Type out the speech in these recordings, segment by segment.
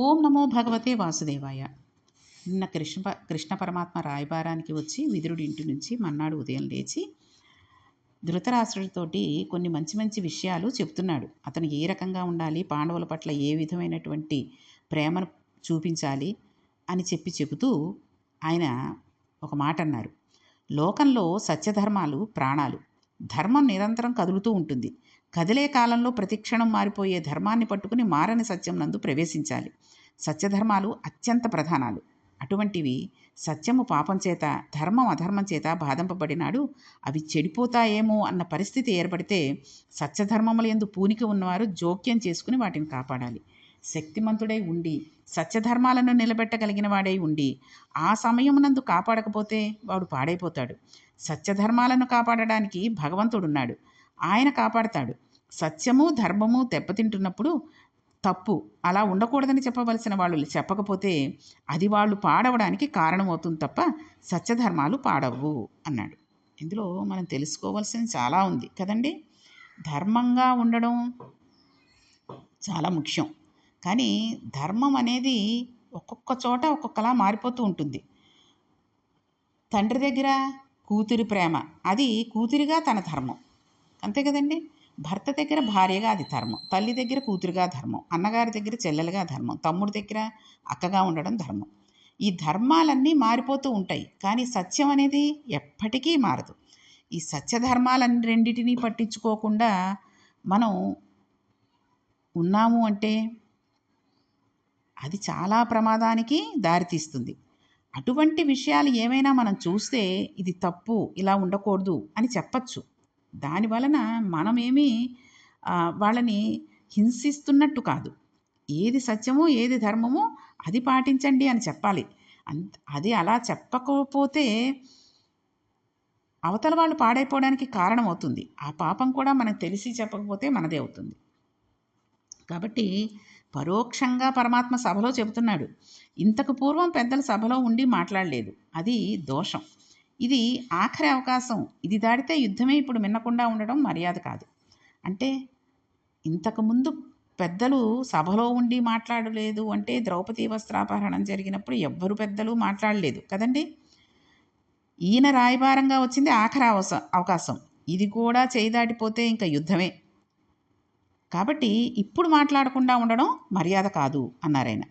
ఓం నమో భగవతే వాసుదేవాయ. నిన్న కృష్ణ కృష్ణ పరమాత్మ రాయబారానికి వచ్చి విదురుడి ఇంటి నుంచి మన్నాడు ఉదయం లేచి ధృతరాష్ట్రుడితోటి కొన్ని మంచి మంచి విషయాలు చెప్తున్నాడు. అతను ఏ రకంగా ఉండాలి పాండవుల పట్ల ఏ విధమైనటువంటి ప్రేమను చూపించాలి అని చెప్పి చెబుతూ ఆయన ఒక మాట అన్నారు. లోకంలో సత్యధర్మాలు ప్రాణాలు. ధర్మం నిరంతరం కదులుతూ ఉంటుంది. కదిలే కాలంలో ప్రతిక్షణం మారిపోయే ధర్మాన్ని పట్టుకుని మారని సత్యం నందు ప్రవేశించాలి. సత్యధర్మాలు అత్యంత ప్రధానాలు. అటువంటివి సత్యము పాపం చేత ధర్మం అధర్మం చేత బాధింపబడినాడు. అవి చెడిపోతాయేమో అన్న పరిస్థితి ఏర్పడితే సత్యధర్మముల ఎందు పూనిక ఉన్నవారు జోక్యం చేసుకుని వాటిని కాపాడాలి. శక్తిమంతుడై ఉండి సత్యధర్మాలను నిలబెట్టగలిగిన వాడై ఉండి ఆ సమయమునందు కాపాడకపోతే వాడు పాడైపోతాడు. సత్యధర్మాలను కాపాడడానికి భగవంతుడున్నాడు. ఆయన కాపాడతాడు. సత్యము ధర్మము దెబ్బతింటున్నప్పుడు తప్పు. అలా ఉండకూడదని చెప్పవలసిన వాళ్ళు చెప్పకపోతే అది వాళ్ళు పాడవడానికి కారణమవుతుంది తప్ప సత్యధర్మాలు పాడవు అన్నాడు. ఇందులో మనం తెలుసుకోవాల్సింది చాలా ఉంది కదండి. ధర్మంగా ఉండడం చాలా ముఖ్యం. కానీ ధర్మం అనేది ఒక్కొక్క చోట ఒక్కొక్కలా మారిపోతూ ఉంటుంది. తండ్రి దగ్గర కూతురి ప్రేమ. అది కూతురిగా తన ధర్మం. అంతే కదండి? భర్త దగ్గర భార్యగా అది ధర్మం తల్లి దగ్గర కూతురుగా ధర్మం అన్నగారి దగ్గర చెల్లెలుగా ధర్మం తమ్ముడి దగ్గర అక్కగా ఉండడం ధర్మం. ఈ ధర్మాలన్నీ మారిపోతూ ఉంటాయి కానీ సత్యం అనేది ఎప్పటికీ మారదు. ఈ సత్యధర్మాలన్నీ రెండింటినీ పట్టించుకోకుండా మనం ఉన్నాము అంటే అది చాలా ప్రమాదానికి దారితీస్తుంది. అటువంటి విషయాలు ఏమైనా మనం చూస్తే ఇది తప్పు ఇలా ఉండకూడదు అని చెప్పచ్చు. దాని వలన మనమేమీ వాళ్ళని హింసిస్తున్నట్టు కాదు. ఏది సత్యమో ఏది ధర్మమో అది పాటించండి అని చెప్పాలి. అంత అది అలా చెప్పకపోతే అవతల వాళ్ళు పాడైపోవడానికి కారణం అవుతుంది ఆ పాపం కూడా మనకు తెలిసి చెప్పకపోతే మనదే అవుతుంది. కాబట్టి పరోక్షంగా పరమాత్మ సభలో చెబుతున్నాడు. ఇంతకు పూర్వం పెద్దల సభలో ఉండి మాట్లాడలేదు. అది దోషం. ఇది ఆఖరి అవకాశం. ఇది దాటితే యుద్ధమే ఇప్పుడు మిన్నకుండా ఉండడం మర్యాద కాదు. అంటే ఇంతకుముందు పెద్దలు సభలో ఉండి మాట్లాడలేదు అంటే ద్రౌపది వస్త్రాపహరణం జరిగినప్పుడు ఎవ్వరు పెద్దలు మాట్లాడలేదు కదండి? ఈయన రాయబారంగా వచ్చింది ఆఖరి అవస అవకాశం. ఇది కూడా చేయి దాటిపోతే ఇంకా యుద్ధమే. కాబట్టి ఇప్పుడు మాట్లాడకుండా ఉండడం మర్యాద కాదు అన్నారాయన.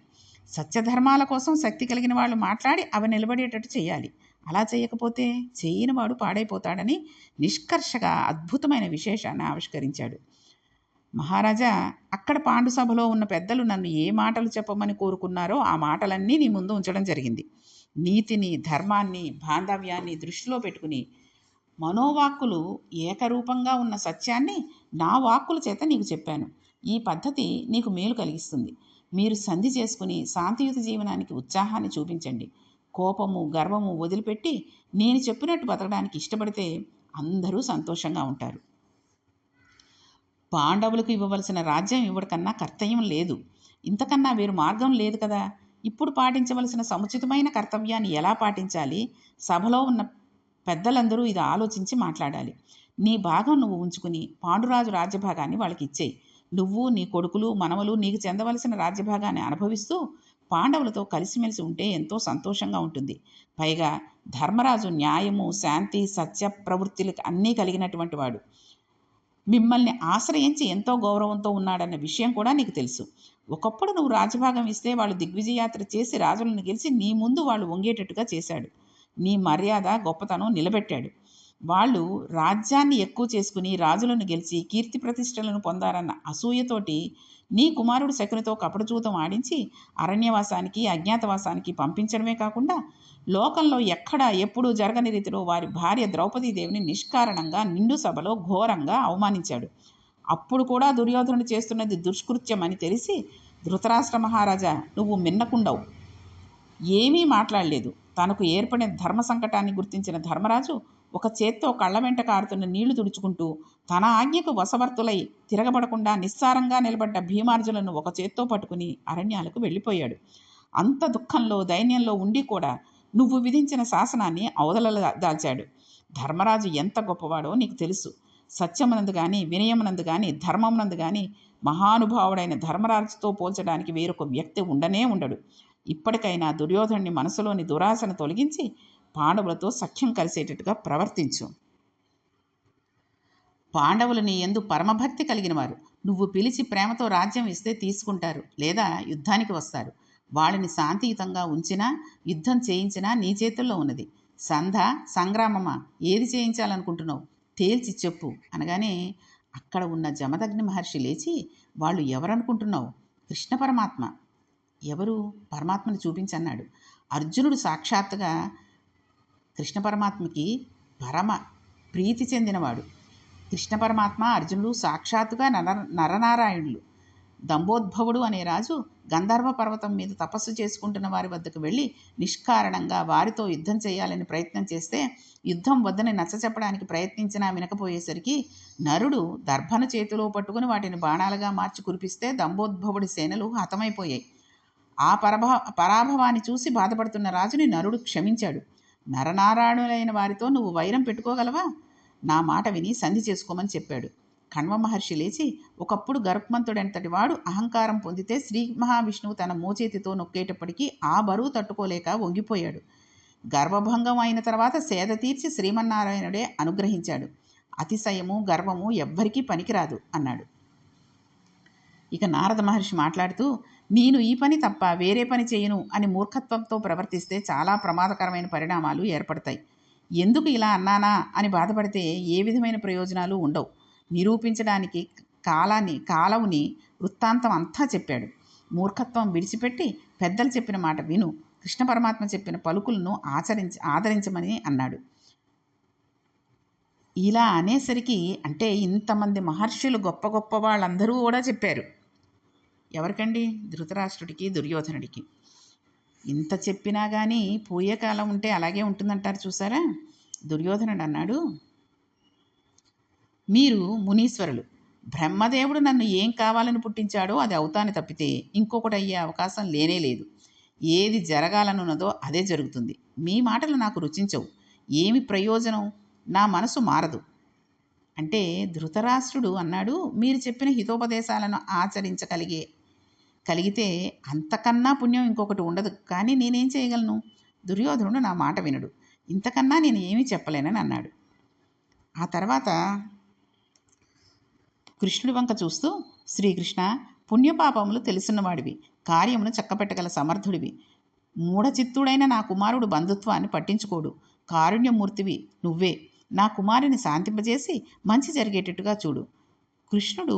సత్యధర్మాల కోసం శక్తి కలిగిన వాళ్ళు మాట్లాడి అవి నిలబడేటట్టు చేయాలి. అలా చేయకపోతే చేయనివాడు పాడైపోతాడని నిష్కర్షగా అద్భుతమైన విశేషాన్ని ఆవిష్కరించాడు. మహారాజా అక్కడ పాండు సభలో ఉన్న పెద్దలు నన్ను ఏ మాటలు చెప్పమని కోరుకున్నారో ఆ మాటలన్నీ నీ ముందు ఉంచడం జరిగింది. నీతిని ధర్మాన్ని బాంధవ్యాన్ని దృష్టిలో పెట్టుకుని మనోవాక్కులు ఏకరూపంగా ఉన్న సత్యాన్ని నా వాక్కుల చేత నీకు చెప్పాను. ఈ పద్ధతి నీకు మేలు కలిగిస్తుంది. మీరు సంధి చేసుకుని శాంతియుత జీవనానికి ఉత్సాహాన్ని చూపించండి. కోపము గర్వము వదిలిపెట్టి నేను చెప్పినట్టు బతకడానికి ఇష్టపడితే అందరూ సంతోషంగా ఉంటారు. పాండవులకు ఇవ్వవలసిన రాజ్యం ఇవ్వడకన్నా కర్తవ్యం లేదు. ఇంతకన్నా వేరు మార్గం లేదు కదా. ఇప్పుడు పాటించవలసిన సముచితమైన కర్తవ్యాన్ని ఎలా పాటించాలి? సభలో ఉన్న పెద్దలందరూ ఇది ఆలోచించి మాట్లాడాలి. నీ భాగం నువ్వు ఉంచుకుని పాండురాజు రాజ్యభాగాన్ని వాళ్ళకి ఇచ్చేయి. నువ్వు నీ కొడుకులు మనవలు నీకు చెందవలసిన రాజ్యభాగాన్ని అనుభవిస్తూ పాండవులతో కలిసిమెలిసి ఉంటే ఎంతో సంతోషంగా ఉంటుంది. పైగా ధర్మరాజు న్యాయము శాంతి సత్య ప్రవృత్తులకు అన్నీ కలిగినటువంటి వాడు. మిమ్మల్ని ఆశ్రయించి ఎంతో గౌరవంతో ఉన్నాడన్న విషయం కూడా నీకు తెలుసు. ఒకప్పుడు నువ్వు రాజభాగం ఇస్తే వాళ్ళు దిగ్విజయాత్ర చేసి రాజులను గెలిచి నీ ముందు వాళ్ళు వంగేటట్టుగా చేశాడు. నీ మర్యాద గొప్పతనం నిలబెట్టాడు. వాళ్ళు రాజ్యాన్ని ఎక్కువ చేసుకుని రాజులను గెలిచి కీర్తి ప్రతిష్టలను పొందారన్న అసూయతోటి నీ కుమారుడు శకునితో కపటజూతం ఆడించి అరణ్యవాసానికి అజ్ఞాతవాసానికి పంపించడమే కాకుండా లోకంలో ఎక్కడ ఎప్పుడూ జరగని రీతిలో వారి భార్య ద్రౌపదీదేవిని నిష్కారణంగా నిండు సభలో ఘోరంగా అవమానించాడు. అప్పుడు కూడా దుర్యోధనుడు చేస్తున్నది దుష్కృత్యం అని తెలిసి ధృతరాష్ట్ర మహారాజా నువ్వు మిన్నకుండవు. ఏమీ మాట్లాడలేదు. తనకు ఏర్పడిన ధర్మ సంకటాన్ని గుర్తించిన ధర్మరాజు ఒక చేత్తో కళ్ళ వెంట కారుతున్న నీళ్ళు తుడుచుకుంటూ తన ఆజ్ఞకు వశవర్తులై తిరగబడకుండా నిస్సారంగా నిలబడ్డ భీమార్జులను ఒక చేత్తో పట్టుకుని అరణ్యాలకు వెళ్ళిపోయాడు. అంత దుఃఖంలో దైన్యంలో ఉండి కూడా నువ్వు విధించిన శాసనాన్ని అవదల దాల్చాడు. ధర్మరాజు ఎంత గొప్పవాడో నీకు తెలుసు. సత్యమునందు కానీ వినయమునందు కానీ ధర్మమునందు కానీ మహానుభావుడైన ధర్మరాజుతో పోల్చడానికి వేరొక వ్యక్తి ఉండనే ఉండడు. ఇప్పటికైనా దుర్యోధనుని మనసులోని దురాశను తొలగించి పాండవులతో సఖ్యం కలిసేటట్టుగా ప్రవర్తించు. పాండవులు నీ ఎందు పరమభక్తి కలిగిన వారు నువ్వు పిలిచి ప్రేమతో రాజ్యం ఇస్తే తీసుకుంటారు లేదా యుద్ధానికి వస్తారు. వాళ్ళని శాంతియుతంగా ఉంచినా యుద్ధం చేయించినా నీ చేతుల్లో ఉన్నది. సంధ సంగ్రామమా? ఏది చేయించాలనుకుంటున్నావు? తేల్చి చెప్పు అనగానే అక్కడ ఉన్న జమదగ్ని మహర్షి లేచి వాళ్ళు ఎవరనుకుంటున్నావు? కృష్ణ పరమాత్మ. ఎవరు? పరమాత్మను చూపించన్నాడు. అర్జునుడు సాక్షాత్తుగా కృష్ణ పరమాత్మకి పరమ ప్రీతి చెందినవాడు. కృష్ణ పరమాత్మ అర్జునుడు సాక్షాత్తుగా నర నరనారాయణులు. దంభోద్భవుడు అనే రాజు గంధర్వ పర్వతం మీద తపస్సు చేసుకుంటున్న వారి వద్దకు వెళ్ళి నిష్కారణంగా వారితో యుద్ధం చేయాలని ప్రయత్నం చేస్తే యుద్ధం వద్దని నచ్చచెప్పడానికి ప్రయత్నించినా వినకపోయేసరికి నరుడు దర్భను చేతిలో పట్టుకుని వాటిని బాణాలుగా మార్చి కురిపిస్తే దంభోద్భవుడి సేనలు హతమైపోయాయి. ఆ పరభా పరాభవాన్ని చూసి బాధపడుతున్న రాజుని నరుడు క్షమించాడు. నరనారాయణులైన వారితో నువ్వు వైరం పెట్టుకోగలవా? నా మాట విని సంధి చేసుకోమని చెప్పాడు. కణ్వ మహర్షి లేచి ఒకప్పుడు గర్భమంతుడంతటి వాడు అహంకారం పొందితే శ్రీ మహావిష్ణువు తన మోచేతితో నొక్కేటప్పటికీ ఆ బరువు తట్టుకోలేక వంగిపోయాడు. గర్భభంగం అయిన తర్వాత సేద తీర్చి శ్రీమన్నారాయణుడే అనుగ్రహించాడు. అతిశయము గర్వము ఎవ్వరికీ పనికిరాదు అన్నాడు. ఇక నారద మహర్షి మాట్లాడుతూ నేను ఈ పని తప్ప వేరే పని చేయను అని మూర్ఖత్వంతో ప్రవర్తిస్తే చాలా ప్రమాదకరమైన పరిణామాలు ఏర్పడతాయి. ఎందుకు ఇలా అన్నానా అని బాధపడితే ఏ విధమైన ప్రయోజనాలు ఉండవు. నిరూపించడానికి కాలాన్ని కాలవుని వృత్తాంతం అంతా చెప్పాడు. మూర్ఖత్వం విడిచిపెట్టి పెద్దలు చెప్పిన మాట విను. కృష్ణ పరమాత్మ చెప్పిన పలుకులను ఆచరించి ఆదరించమని అన్నాడు. ఇలా అనేసరికి అంటే ఇంతమంది మహర్షులు గొప్ప గొప్ప వాళ్ళందరూ కూడా చెప్పారు. ఎవరికండి? ధృతరాష్ట్రుడికి దుర్యోధనుడికి. ఇంత చెప్పినా కానీ పోయే కాలం ఉంటే అలాగే ఉంటుందంటారు చూసారా? దుర్యోధనుడు అన్నాడు మీరు మునీశ్వరులు. బ్రహ్మదేవుడు నన్ను ఏం కావాలని పుట్టించాడో అది అవుతాను తప్పితే ఇంకొకటి అయ్యే అవకాశం లేనే లేదు. ఏది జరగాలనున్నదో అదే జరుగుతుంది. మీ మాటలు నాకు రుచించవు. ఏమి ప్రయోజనం? నా మనసు మారదు. అంటే ధృతరాష్ట్రుడు అన్నాడు మీరు చెప్పిన హితోపదేశాలను ఆచరించగలిగే కలిగితే అంతకన్నా పుణ్యం ఇంకొకటి ఉండదు. కానీ నేనేం చేయగలను? దుర్యోధనుడు నా మాట వినడు. ఇంతకన్నా నేను ఏమీ చెప్పలేనని అన్నాడు. ఆ తర్వాత కృష్ణుడి వంక చూస్తూ శ్రీకృష్ణ పుణ్యపాపములు తెలిసినవాడివి కార్యమును చక్కపెట్టగల సమర్థుడివి. మూఢచిత్తుడైన నా కుమారుడు బంధుత్వాన్ని పట్టించుకోడు. కారుణ్యమూర్తివి నువ్వే. నా కుమారుని శాంతింపజేసి మంచి జరిగేటట్టుగా చూడు. కృష్ణుడు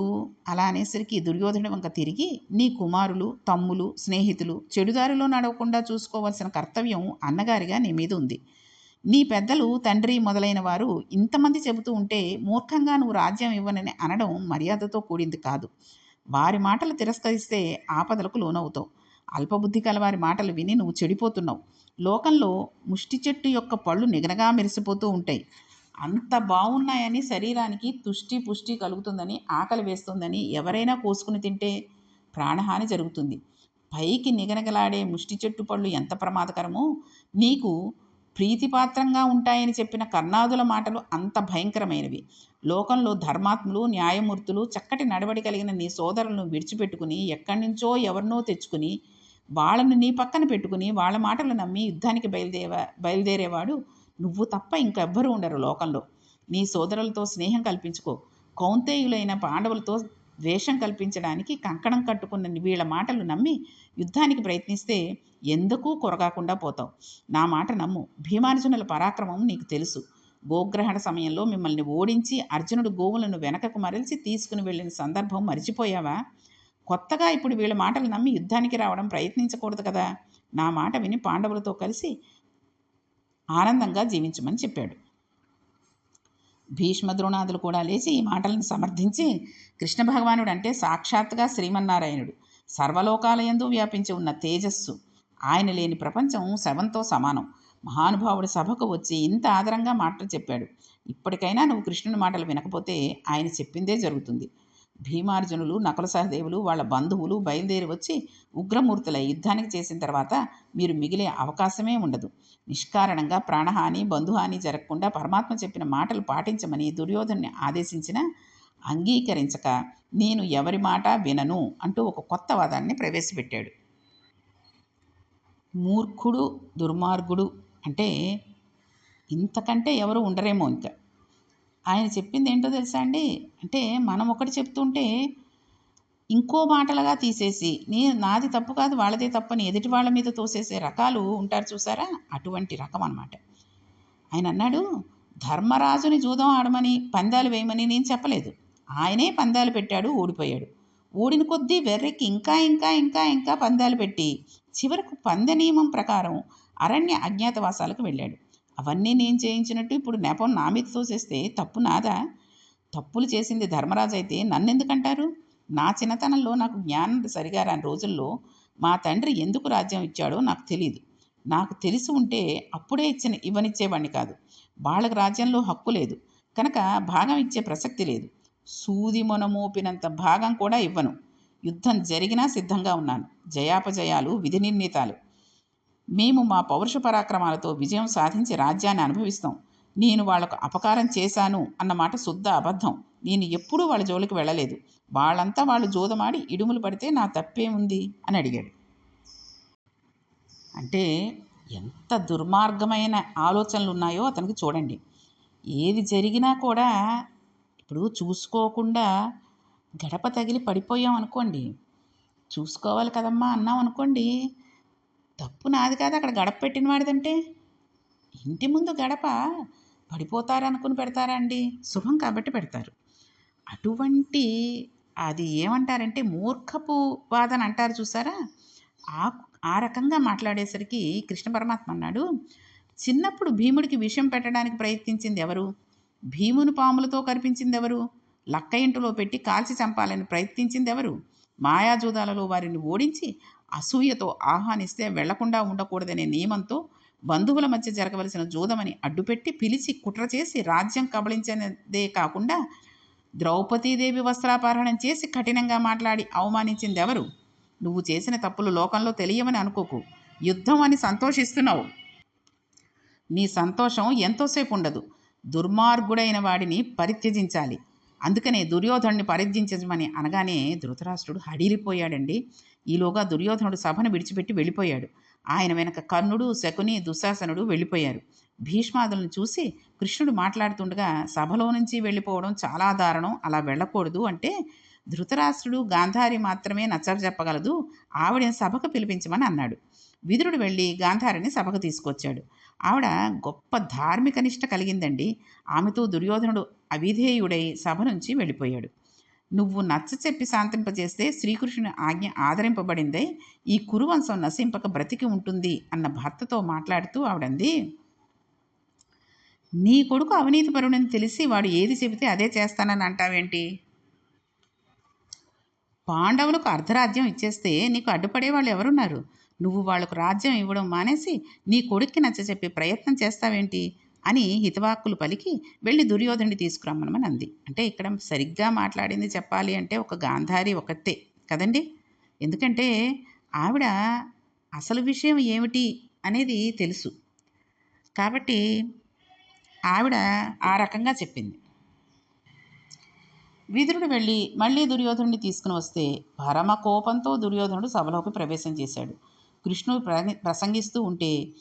అలా అనేసరికి దుర్యోధనుడి వంక తిరిగి నీ కుమారులు తమ్ములు స్నేహితులు చెడుదారిలో నడవకుండా చూసుకోవాల్సిన కర్తవ్యం అన్నగారిగా నీ మీద ఉంది. నీ పెద్దలు తండ్రి మొదలైన వారు ఇంతమంది చెబుతూ ఉంటే మూర్ఖంగా నువ్వు రాజ్యం ఇవ్వనని అనడం మర్యాదతో కూడింది కాదు. వారి మాటలు తిరస్కరిస్తే ఆపదలకు లోనవుతావు. అల్పబుద్ధి కల వారి మాటలు విని నువ్వు చెడిపోతున్నావు. లోకంలో ముష్టి చెట్టు యొక్క పళ్ళు నిగనగా మెరిసిపోతూ ఉంటాయి. అంత బాగున్నాయని శరీరానికి తుష్టి పుష్టి కలుగుతుందని ఆకలి వేస్తుందని ఎవరైనా కోసుకుని తింటే ప్రాణహాని జరుగుతుంది. పైకి నిగనగలాడే ముష్టి చెట్టు పళ్ళు ఎంత ప్రమాదకరమో నీకు ప్రీతిపాత్రంగా ఉంటాయని చెప్పిన కర్ణాదుల మాటలు అంత భయంకరమైనవి. లోకంలో ధర్మాత్ములు న్యాయమూర్తులు చక్కటి నడవడి కలిగిన నీ సోదరులను విడిచిపెట్టుకుని ఎక్కడి నుంచో ఎవరినో తెచ్చుకుని వాళ్ళను నీ పక్కన పెట్టుకుని వాళ్ళ మాటలు నమ్మి యుద్ధానికి బయలుదేవా బయలుదేరేవాడు నువ్వు తప్ప ఇంకెవ్వరూ ఉండరు లోకంలో. నీ సోదరులతో స్నేహం కల్పించుకో. కౌంతేయులైన పాండవులతో ద్వేషం కల్పించడానికి కంకణం కట్టుకున్న వీళ్ళ మాటలు నమ్మి యుద్ధానికి ప్రయత్నిస్తే ఎందుకు కొరగాకుండా పోతావు. నా మాట నమ్ము. భీమార్జునుల పరాక్రమం నీకు తెలుసు. గోగ్రహణ సమయంలో మిమ్మల్ని ఓడించి అర్జునుడు గోవులను వెనకకు మరల్చి తీసుకుని వెళ్ళిన సందర్భం మర్చిపోయావా? కొత్తగా ఇప్పుడు వీళ్ళ మాటలు నమ్మి యుద్ధానికి రావడం ప్రయత్నించకూడదు కదా? నా మాట విని పాండవులతో కలిసి ఆనందంగా జీవించమని చెప్పాడు. భీష్మ ద్రోణాదులు కూడా లేచి ఈ మాటలను సమర్థించి కృష్ణ భగవానుడు అంటే సాక్షాత్గా శ్రీమన్నారాయణుడు. సర్వలోకాలయందు వ్యాపించి ఉన్న తేజస్సు ఆయన లేని ప్రపంచం శవంతో సమానం. మహానుభావుడు సభకు వచ్చి ఇంత ఆదరంగా మాటలు చెప్పాడు. ఇప్పటికైనా నువ్వు కృష్ణుని మాటలు వినకపోతే ఆయన చెప్పిందే జరుగుతుంది. భీమార్జునులు నకుల సహదేవులు వాళ్ళ బంధువులు బయలుదేరి వచ్చి ఉగ్రమూర్తుల యుద్ధానికి చేసిన తర్వాత మీరు మిగిలే అవకాశమే ఉండదు. నిష్కారణంగా ప్రాణహాని బంధుహాని జరగకుండా పరమాత్మ చెప్పిన మాటలు పాటించమని దుర్యోధన్ని ఆదేశించిన అంగీకరించక నేను ఎవరి మాట వినను అంటూ ఒక కొత్త వాదాన్ని ప్రవేశపెట్టాడు. మూర్ఖుడు దుర్మార్గుడు అంటే ఇంతకంటే ఎవరు ఉండరేమో ఇంకా. ఆయన చెప్పింది ఏంటో తెలుసా అండి? అంటే మనం ఒకటి చెప్తుంటే ఇంకో మాటలుగా తీసేసి నీ నాది తప్పు కాదు వాళ్ళదే తప్పని ఎదుటి వాళ్ళ మీద తోసేసే రకాలు ఉంటారు చూసారా? అటువంటి రకం అనమాట ఆయన అన్నాడు ధర్మరాజుని జూదం ఆడమని పందాలు వేయమని నేను చెప్పలేదు. ఆయనే పందాలు పెట్టాడు ఓడిపోయాడు. ఓడిన కొద్దీ వెర్రెక్కి ఇంకా ఇంకా ఇంకా ఇంకా పందాలు పెట్టి చివరకు పందె నియమం ప్రకారం అరణ్య అజ్ఞాతవాసాలకు వెళ్ళాడు. అవన్నీ నేను చేయించినట్టు ఇప్పుడు నెపం నా మీద తోసేస్తే తప్పు నాదా? తప్పులు చేసింది ధర్మరాజు అయితే నన్నెందుకంటారు? నా చిన్నతనంలో నాకు జ్ఞానం సరిగా రాని రోజుల్లో మా తండ్రి ఎందుకు రాజ్యం ఇచ్చాడో నాకు తెలియదు నాకు తెలిసి ఉంటే అప్పుడే ఇచ్చిన ఇవ్వనిచ్చేవాడిని కాదు. వాళ్ళకి రాజ్యంలో హక్కు లేదు. కనుక భాగం ఇచ్చే ప్రసక్తి లేదు. సూది మొనమోపినంత భాగం కూడా ఇవ్వను. యుద్ధం జరిగినా సిద్ధంగా ఉన్నాను. జయాపజయాలు విధి నిర్ణీతాలు. మేము మా పౌరుష పరాక్రమాలతో విజయం సాధించి రాజ్యాన్ని అనుభవిస్తాం. నేను వాళ్ళకు అపకారం చేశాను అన్నమాట శుద్ధ అబద్ధం. నేను ఎప్పుడూ వాళ్ళ జోలికి వెళ్ళలేదు. వాళ్ళంతా వాళ్ళు జోదమాడి ఇడుములు పడితే నా తప్పేముంది? అని అడిగాడు. అంటే ఎంత దుర్మార్గమైన ఆలోచనలు ఉన్నాయో అతనికి చూడండి. ఏది జరిగినా కూడా ఇప్పుడు చూసుకోకుండా గడప తగిలి పడిపోయాం అనుకోండి. చూసుకోవాలి కదమ్మా అన్నాం అనుకోండి. తప్పు నాది కాదు అక్కడ గడప పెట్టిన వాడిదంటే. ఇంటి ముందు గడప పడిపోతారనుకుని పెడతారా అండి? శుభం కాబట్టి పెడతారు. అటువంటి అది ఏమంటారంటే మూర్ఖపు వాదన అంటారు చూసారా? ఆ ఆ రకంగా మాట్లాడేసరికి కృష్ణ పరమాత్మ అన్నాడు చిన్నప్పుడు భీముడికి విషయం పెట్టడానికి ప్రయత్నించింది ఎవరు? భీముని పాములతో కనిపించింది ఎవరు? లక్క ఇంటిలో పెట్టి కాల్చి చంపాలని ప్రయత్నించింది ఎవరు? మాయాజూదాలలో వారిని ఓడించి అసూయతో ఆహ్వానిస్తే వెళ్ళకుండా ఉండకూడదనే నియమంతో బంధువుల మధ్య జరగవలసిన జూదమని అడ్డుపెట్టి పిలిచి కుట్ర చేసి రాజ్యం కబళించినదే కాకుండా ద్రౌపదీదేవి వస్త్రాపహరణం చేసి కఠినంగా మాట్లాడి అవమానించిందెవరు? నువ్వు చేసిన తప్పులు లోకంలో తెలియమని అనుకోకు. యుద్ధం అని సంతోషిస్తున్నావు. నీ సంతోషం ఎంతోసేపు ఉండదు. దుర్మార్గుడైన వాడిని పరిత్యజించాలి. అందుకనే దుర్యోధనుడిని పరిధించమని అనగానే ధృతరాష్ట్రుడు హడిలిపోయాడండి ఈలోగా దుర్యోధనుడు సభను విడిచిపెట్టి వెళ్ళిపోయాడు. ఆయన వెనక కర్ణుడు శకుని దుశ్శాసనుడు వెళ్ళిపోయారు. భీష్మాదులను చూసి కృష్ణుడు మాట్లాడుతుండగా సభలో నుంచి వెళ్ళిపోవడం చాలా దారుణం అలా వెళ్ళకూడదు అంటే ధృతరాష్ట్రుడు గాంధారి మాత్రమే నచ్చజెప్పగలదు ఆవిడని సభకు పిలిపించమని అన్నాడు. విదురుడు వెళ్ళి గాంధారిని సభకు తీసుకొచ్చాడు. ఆవిడ గొప్ప ధార్మిక నిష్ట కలిగిందండి. ఆమెతో దుర్యోధనుడు అవిధేయుడై సభ నుంచి వెళ్ళిపోయాడు. నువ్వు నచ్చ చెప్పి శాంతింపజేస్తే శ్రీకృష్ణుని ఆజ్ఞ ఆదరింపబడిందే. ఈ కురువంశం నశింపక బ్రతికి ఉంటుంది అన్న భర్తతో మాట్లాడుతూ ఆవిడంది నీ కొడుకు అవినీతిపరుడని తెలిసి వాడు ఏది చెబితే అదే చేస్తానని అంటావేంటి? పాండవులకు అర్ధరాజ్యం ఇచ్చేస్తే నీకు అడ్డుపడే వాళ్ళు ఎవరున్నారు? నువ్వు వాళ్ళకు రాజ్యం ఇవ్వడం మానేసి నీ కొడుక్కి నచ్చ చెప్పే ప్రయత్నం చేస్తావేంటి? అని హితవాక్కులు పలికి వెళ్ళి దుర్యోధనుడి తీసుకురమ్మనమని అంది. అంటే ఇక్కడ సరిగ్గా మాట్లాడింది చెప్పాలి అంటే ఒక గాంధారి ఒకతే కదండి? ఎందుకంటే ఆవిడ అసలు విషయం ఏమిటి అనేది తెలుసు. కాబట్టి ఆవిడ ఆ రకంగా చెప్పింది. విదురుడు వెళ్ళి మళ్ళీ దుర్యోధనుడిని తీసుకుని వస్తే పరమ కోపంతో దుర్యోధనుడు సభలోకి ప్రవేశం చేశాడు. కృష్ణుడు ప్రసంగిస్తూ ఉంటే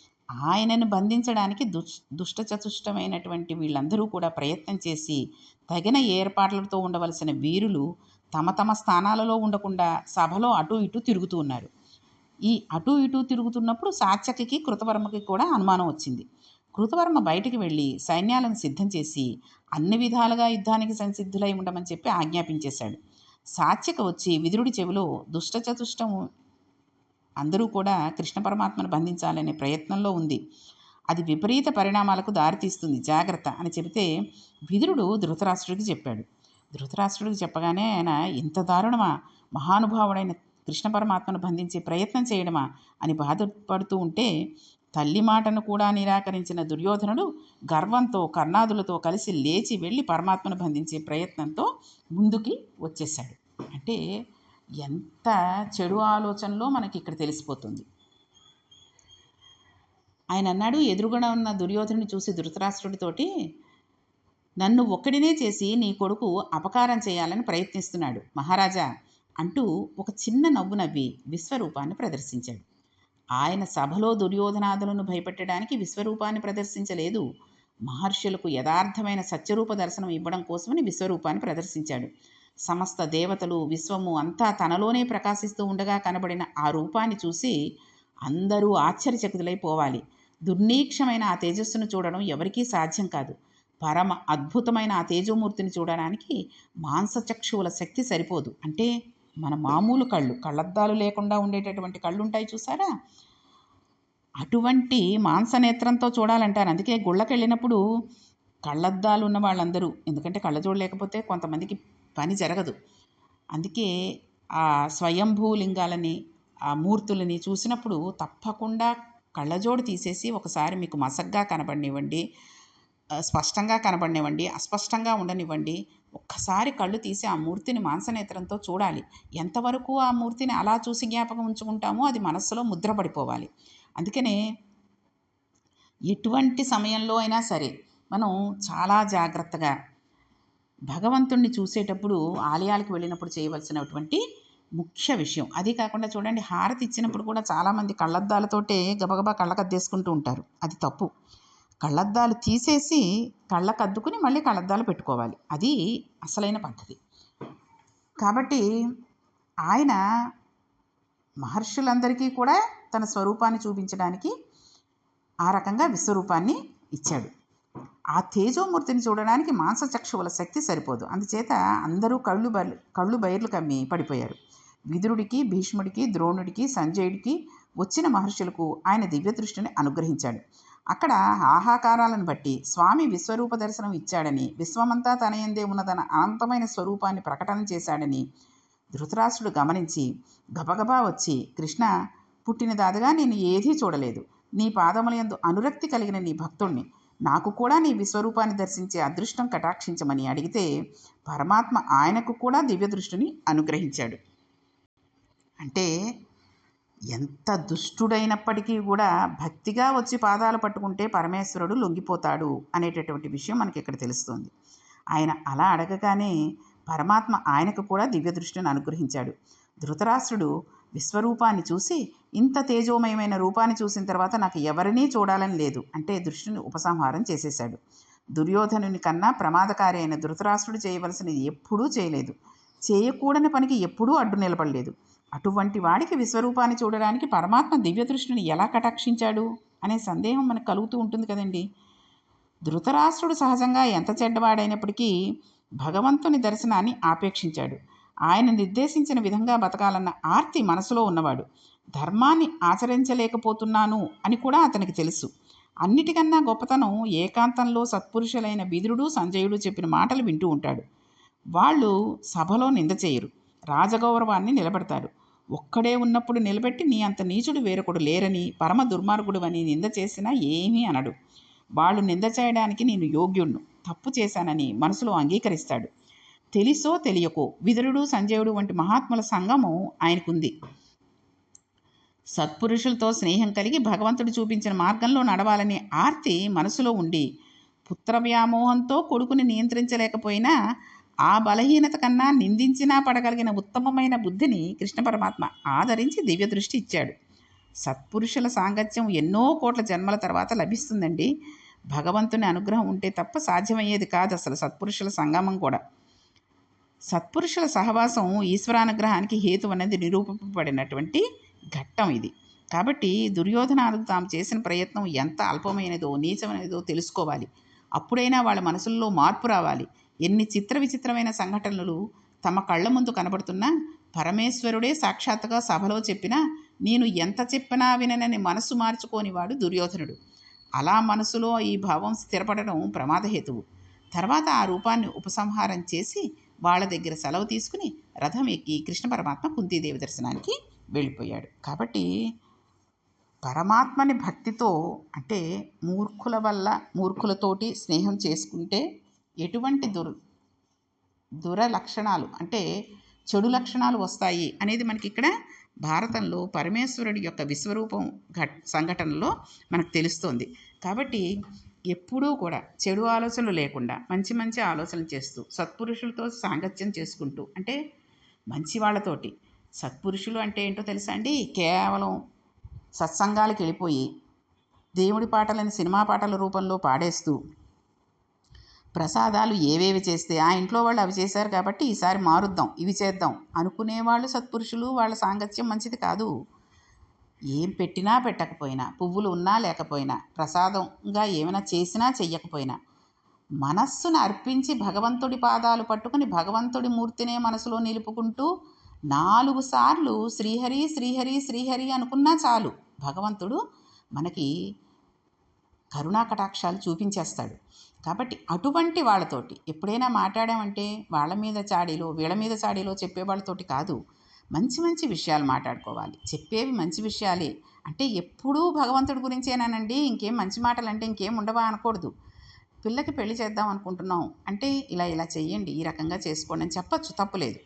ఆయనను బంధించడానికి దుష్ దుష్ట చతుష్టమైనటువంటి వీళ్ళందరూ కూడా ప్రయత్నం చేసి తగిన ఏర్పాట్లతో ఉండవలసిన వీరులు తమ తమ స్థానాలలో ఉండకుండా సభలో అటు ఇటు తిరుగుతూ ఉన్నారు. ఈ అటు ఇటు తిరుగుతున్నప్పుడు సాత్యకి కృతవర్మకి కూడా అనుమానం వచ్చింది. కృతవర్మ బయటికి వెళ్ళి సైన్యాలను సిద్ధం చేసి అన్ని విధాలుగా యుద్ధానికి సంసిద్ధులై ఉండమని చెప్పి ఆజ్ఞాపించేశాడు. సాత్యక వచ్చి విదురుడి చెవిలో దుష్ట చతుష్టము అందరూ కూడా కృష్ణ పరమాత్మను బంధించాలనే ప్రయత్నంలో ఉంది. అది విపరీత పరిణామాలకు దారితీస్తుంది. జాగ్రత్త అని చెబితే విదురుడు ధృతరాష్ట్రుడికి చెప్పాడు. ధృతరాష్ట్రుడికి చెప్పగానే ఆయన ఇంత దారుణమా? మహానుభావుడైన కృష్ణ పరమాత్మను బంధించే ప్రయత్నం చేయడమా? అని బాధపడుతూ ఉంటే తల్లి మాటను కూడా నిరాకరించిన దుర్యోధనుడు గర్వంతో కర్ణాదులతో కలిసి లేచి వెళ్ళి పరమాత్మను బంధించే ప్రయత్నంతో ముందుకి వచ్చేశాడు. అంటే ఎంత చెడు ఆలోచనలో మనకి ఇక్కడ తెలిసిపోతుంది. ఆయన అన్నాడు ఎదురుగున ఉన్న దుర్యోధనుని చూసి ధృతరాష్ట్రుడితోటి నన్ను ఒక్కడినే చేసి నీ కొడుకు అపకారం చేయాలని ప్రయత్నిస్తున్నాడు మహారాజా అంటూ ఒక చిన్న నవ్వు నవ్వి విశ్వరూపాన్ని ప్రదర్శించాడు. ఆయన సభలో దుర్యోధనాదులను భయపెట్టడానికి విశ్వరూపాన్ని ప్రదర్శించలేదు. మహర్షులకు యథార్థమైన సత్యరూప దర్శనం ఇవ్వడం కోసమని విశ్వరూపాన్ని ప్రదర్శించాడు. సమస్త దేవతలు విశ్వము అంతా తనలోనే ప్రకాశిస్తూ ఉండగా కనబడిన ఆ రూపాన్ని చూసి అందరూ ఆశ్చర్యచకితులైపోవాలి దుర్నీక్షమైన ఆ తేజస్సును చూడడం ఎవరికీ సాధ్యం కాదు. పరమ అద్భుతమైన ఆ తేజోమూర్తిని చూడడానికి మాంసచక్షువుల శక్తి సరిపోదు. అంటే మన మామూలు కళ్ళు కళ్ళద్దాలు లేకుండా ఉండేటటువంటి కళ్ళు ఉంటాయి చూసారా? అటువంటి మాంసనేత్రంతో చూడాలంటారు. అందుకే గుళ్ళకెళ్ళినప్పుడు కళ్ళద్దాలు ఉన్న వాళ్ళందరూ ఎందుకంటే కళ్ళ చూడలేకపోతే కొంతమందికి పని జరగదు. అందుకే ఆ స్వయంభూ లింగాలని ఆ మూర్తులని చూసినప్పుడు తప్పకుండా కళ్ళజోడు తీసేసి ఒకసారి మీకు మసగ్గా కనబడినివ్వండి స్పష్టంగా కనబడినివ్వండి అస్పష్టంగా ఉండనివ్వండి. ఒక్కసారి కళ్ళు తీసి ఆ మూర్తిని మాంసనేత్రంతో చూడాలి. ఎంతవరకు ఆ మూర్తిని అలా చూసి జ్ఞాపకం ఉంచుకుంటామో అది మనస్సులో ముద్రపడిపోవాలి. అందుకనే ఎటువంటి సమయంలో అయినా సరే మనం చాలా జాగ్రత్తగా భగవంతుణ్ణి చూసేటప్పుడు ఆలయాలకు వెళ్ళినప్పుడు చేయవలసినటువంటి ముఖ్య విషయం. అది కాకుండా చూడండి హారతి ఇచ్చినప్పుడు కూడా చాలామంది కళ్ళద్దాలతోటే గబగబా కళ్ళకద్దేసుకుంటూ ఉంటారు. అది తప్పు. కళ్ళద్దాలు తీసేసి కళ్ళకద్దుకుని మళ్ళీ కళ్ళద్దాలు పెట్టుకోవాలి. అది అసలైన పద్ధతి. కాబట్టి ఆయన మహర్షులందరికీ కూడా తన స్వరూపాన్ని చూపించడానికి ఆ రకంగా విశ్వరూపాన్ని ఇచ్చాడు. ఆ తేజోమూర్తిని చూడడానికి మాంసచక్షువుల శక్తి సరిపోదు. అందుచేత అందరూ కళ్ళు బయలు కళ్ళు బయర్లు కమ్మి పడిపోయారు. విదురుడికి భీష్ముడికి ద్రోణుడికి సంజయుడికి వచ్చిన మహర్షులకు ఆయన దివ్యదృష్టిని అనుగ్రహించాడు. అక్కడ ఆహాకారాలను బట్టి స్వామి విశ్వరూప దర్శనం ఇచ్చాడని విశ్వమంతా తనయందే ఉన్న తన అనంతమైన స్వరూపాన్ని ప్రకటన చేశాడని ధృతరాష్ట్రుడు గమనించి గబగబా వచ్చి కృష్ణ పుట్టినదాదిగా నేను ఏదీ చూడలేదు. నీ పాదముల యందు అనురక్తి కలిగిన నీ భక్తుణ్ణి. నాకు కూడా నీ విశ్వరూపాన్ని దర్శించే అదృష్టం కటాక్షించమని అడిగితే పరమాత్మ ఆయనకు కూడా దివ్య దృష్టిని అనుగ్రహించాడు. అంటే ఎంత దుష్టుడైనప్పటికీ కూడా భక్తిగా వచ్చి పాదాలు పట్టుకుంటే పరమేశ్వరుడు లొంగిపోతాడు అనేటటువంటి విషయం మనకి ఇక్కడ తెలుస్తుంది. ఆయన అలా అడగగానే పరమాత్మ ఆయనకు కూడా దివ్య దృష్టిని అనుగ్రహించాడు. ధృతరాష్ట్రుడు విశ్వరూపాన్ని చూసి ఇంత తేజోమయమైన రూపాన్ని చూసిన తర్వాత నాకు ఎవరినీ చూడాలని లేదు అంటే దృష్టిని ఉపసంహారం చేసేశాడు. దుర్యోధనుని కన్నా ప్రమాదకారి అయిన ధృతరాష్ట్రుడు చేయవలసినది ఎప్పుడూ చేయలేదు. చేయకూడని పనికి ఎప్పుడూ అడ్డు నిలబడలేదు. అటువంటి వాడికి విశ్వరూపాన్ని చూడడానికి పరమాత్మ దివ్య దృష్టిని ఎలా కటాక్షించాడు అనే సందేహం మనకు కలుగుతూ ఉంటుంది కదండి. ధృతరాష్ట్రుడు సహజంగా ఎంత చెడ్డవాడైనప్పటికీ భగవంతుని దర్శనాన్ని ఆపేక్షించాడు. ఆయన నిర్దేశించిన విధంగా బతకాలన్న ఆర్తి మనసులో ఉన్నవాడు. ధర్మాన్ని ఆచరించలేకపోతున్నాను అని కూడా అతనికి తెలుసు. అన్నిటికన్నా గొప్పతనం ఏకాంతంలో సత్పురుషులైన విదురుడు సంజయుడు చెప్పిన మాటలు వింటూ ఉంటాడు. వాళ్ళు సభలో నింద చేయరు. రాజగౌరవాన్ని నిలబెడతారు. ఒక్కడే ఉన్నప్పుడు నిలబెట్టి నీ అంత నీచుడు వేరొకడు లేరని పరమ దుర్మార్గుడు అని నింద చేసినా ఏమీ అనడు. వాళ్ళు నింద చేయడానికి నేను యోగ్యుణ్ణు. తప్పు చేశానని మనసులో అంగీకరిస్తాడు. తెలిసో తెలియకో విదురుడు సంజయుడు వంటి మహాత్ముల సంగమం ఆయనకుంది. సత్పురుషులతో స్నేహం కలిగి భగవంతుడు చూపించిన మార్గంలో నడవాలనే ఆర్తి మనసులో ఉండి పుత్ర వ్యామోహంతో కొడుకుని నియంత్రించలేకపోయినా ఆ బలహీనత కన్నా నిందించినా పడగలిగిన ఉత్తమమైన బుద్ధిని కృష్ణ పరమాత్మ ఆదరించి దివ్య దృష్టి ఇచ్చాడు. సత్పురుషుల సాంగత్యం ఎన్నో కోట్ల జన్మల తర్వాత లభిస్తుందండి. భగవంతుని అనుగ్రహం ఉంటే తప్ప సాధ్యమయ్యేది కాదు అసలు సత్పురుషుల సంగమం కూడా. సత్పురుషుల సహవాసం ఈశ్వరానుగ్రహానికి హేతు అనేది నిరూపింపబడినటువంటి ఘట్టం ఇది. కాబట్టి దుర్యోధనాలకు తాము చేసిన ప్రయత్నం ఎంత అల్పమైనదో నీచమైనదో తెలుసుకోవాలి. అప్పుడైనా వాళ్ళ మనసుల్లో మార్పు రావాలి. ఎన్ని చిత్ర విచిత్రమైన సంఘటనలు తమ కళ్ళ ముందు కనబడుతున్నా పరమేశ్వరుడే సాక్షాత్తుగా సభలో చెప్పినా నేను ఎంత చెప్పినా విననని మనసు మార్చుకోనివాడు దుర్యోధనుడు. అలా మనసులో ఈ భావం స్థిరపడడం ప్రమాదహేతువు. తర్వాత ఆ రూపాన్ని ఉపసంహారం చేసి వాళ్ళ దగ్గర సెలవు తీసుకుని రథం ఎక్కి కృష్ణ పరమాత్మ కుంతీదేవి దర్శనానికి వెళ్ళిపోయాడు. కాబట్టి పరమాత్మని భక్తితో అంటే మూర్ఖుల వల్ల మూర్ఖులతోటి స్నేహం చేసుకుంటే ఎటువంటి దుర్ దురలక్షణాలు అంటే చెడు లక్షణాలు వస్తాయి అనేది మనకి ఇక్కడ భారతంలో పరమేశ్వరుడి యొక్క విశ్వరూపం ఘట్ సంఘటనలో మనకు తెలుస్తోంది. కాబట్టి ఎప్పుడూ కూడా చెడు ఆలోచనలు లేకుండా మంచి మంచి ఆలోచనలు చేస్తూ సత్పురుషులతో సాంగత్యం చేసుకుంటూ అంటే మంచి వాళ్ళతోటి. సత్పురుషులు అంటే ఏంటో తెలుసా అండి? కేవలం సత్సంగాలకు వెళ్ళిపోయి దేవుడి పాటలను సినిమా పాటల రూపంలో పాడేస్తూ ప్రసాదాలు ఏవేవి చేస్తే ఆ ఇంట్లో వాళ్ళు అవి చేశారు కాబట్టి ఈసారి మారుద్దాం ఇవి చేద్దాం అనుకునేవాళ్ళు సత్పురుషులు వాళ్ళ సాంగత్యం మంచిది కాదు. ఏం పెట్టినా పెట్టకపోయినా పువ్వులు ఉన్నా లేకపోయినా ప్రసాదంగా ఏమైనా చేసినా చెయ్యకపోయినా మనస్సును అర్పించి భగవంతుడి పాదాలు పట్టుకుని భగవంతుడి మూర్తినే మనసులో నిలుపుకుంటూ నాలుగు సార్లు శ్రీహరి శ్రీహరి శ్రీహరి అనుకున్నా చాలు. భగవంతుడు మనకి కరుణా కటాక్షాలు చూపించేస్తాడు. కాబట్టి అటువంటి వాళ్ళతోటి ఎప్పుడైనా మాట్లాడామంటే వాళ్ళ మీద చాడీలో వీళ్ళ మీద చాడీలో చెప్పే వాళ్ళతోటి కాదు. మంచి మంచి విషయాలు మాట్లాడుకోవాలి. చెప్పేవి మంచి విషయాలే. అంటే ఎప్పుడూ భగవంతుడి గురించేనానండి. ఇంకేం మంచి మాటలు అంటే ఇంకేం ఉండవా అనకూడదు. పిల్లకి పెళ్ళి చేద్దాం అనుకుంటున్నాం. అంటే ఇలా ఇలా చెయ్యండి. ఈ రకంగా చేసుకోండి అని చెప్పచ్చు. తప్పులేదు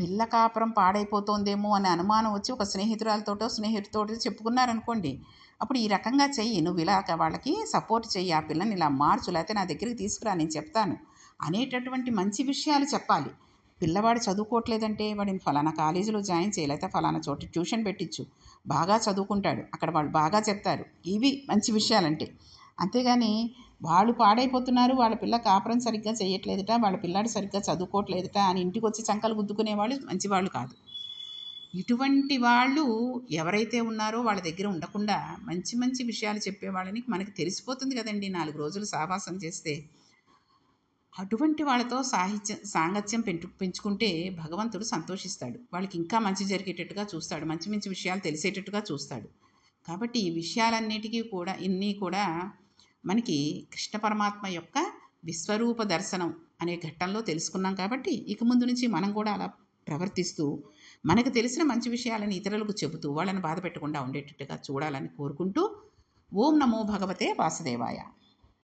పిల్ల కాపురం పాడైపోతుందేమో అనే అనుమానం వచ్చి ఒక స్నేహితురాలతోటో స్నేహితుడితో చెప్పుకున్నారనుకోండి. అప్పుడు ఈ రకంగా చెయ్యి. నువ్వు ఇలా వాళ్ళకి సపోర్ట్ చెయ్యి. ఆ పిల్లని ఇలా మార్చు. లేకపోతే నా దగ్గరికి తీసుకురా. నేను చెప్తాను. అనేటటువంటి మంచి విషయాలు చెప్పాలి. పిల్లవాడు చదువుకోవట్లేదంటే వాడిని ఫలానా కాలేజీలో జాయిన్ చేయాలి లేకపోతే ఫలానా చోట ట్యూషన్ పెట్టించు బాగా చదువుకుంటాడు. అక్కడ వాళ్ళు బాగా చెప్తారు. ఇవి మంచి విషయాలంటే. అంతేగాని వాళ్ళు పాడైపోతున్నారు వాళ్ళ పిల్ల కాపురం సరిగ్గా చేయట్లేదుట వాళ్ళ పిల్లాడు సరిగ్గా చదువుకోవట్లేదుట అని ఇంటికి వచ్చి చంకలు గుద్దుకునే వాళ్ళు మంచివాళ్ళు కాదు. ఇటువంటి వాళ్ళు ఎవరైతే ఉన్నారో వాళ్ళ దగ్గర ఉండకుండా మంచి మంచి విషయాలు చెప్పే వాళ్ళని మనకి తెలిసిపోతుంది కదండి. నాలుగు రోజులు సావాసం చేస్తే అటువంటి వాళ్ళతో సాహిత్యం సాంగత్యం పెంచు పెంచుకుంటే భగవంతుడు సంతోషిస్తాడు. వాళ్ళకి ఇంకా మంచి జరిగేటట్టుగా చూస్తాడు. మంచి మంచి విషయాలు తెలిసేటట్టుగా చూస్తాడు. కాబట్టి ఈ విషయాలన్నిటికీ కూడా ఇన్ని కూడా మనకి కృష్ణ పరమాత్మ యొక్క విశ్వరూప దర్శనం అనే ఘట్టంలో తెలుసుకున్నాం కాబట్టి ఇక ముందు నుంచి మనం కూడా అలా ప్రవర్తిస్తూ మనకు తెలిసిన మంచి విషయాలను ఇతరులకు చెబుతూ వాళ్ళని బాధ పెట్టకుండా ఉండేటట్టుగా చూడాలని కోరుకుంటూ ఓం నమో భగవతే వాసుదేవాయ.